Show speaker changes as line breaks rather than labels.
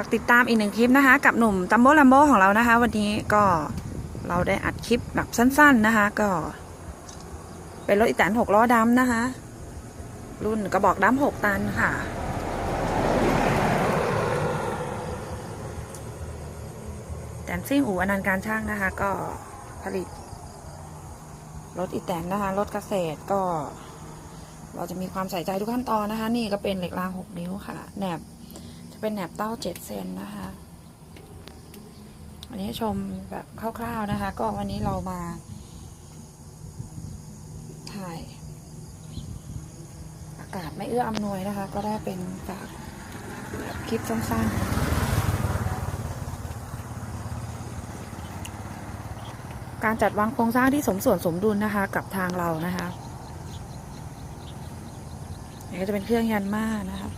ากติดตามอีกหนึ่งคลิปนะคะ กับหนุ่มตัมโบลัมโบของเรานะคะ วันนี้ก็เราได้อัดคลิปแบบสั้น ๆนะคะ ก็ เป็นรถอีแตนหกล้อดำนะคะ รุ่นกระบอกดำหกตันค่ะ แตนซิ่งอู่อนันต์การช่างนะคะ ก็ผลิต รถอีแตนนะคะ รถเกษตรก็ เราจะมีความใส่ใจทุกขั้นตอนนะคะ นี่ก็เป็นเหล็กรางหกนิ้วค่ะแหนบ จะเป็นแหนบเต้าเจ็ดเซนนะคะ อันนี้ชมแบบคร่าวๆนะคะ ก็วันนี้เรามา ถ่าย อากาศไม่เอื้ออำนวยนะคะ ก็ได้เป็นแบบคลิปสั้นๆการจัดวางโครงสร้างที่สมส่วนสมดุลนะคะ กับทางเรานะคะนี่ก็จะเป็นเครื่องยันม่านะคะ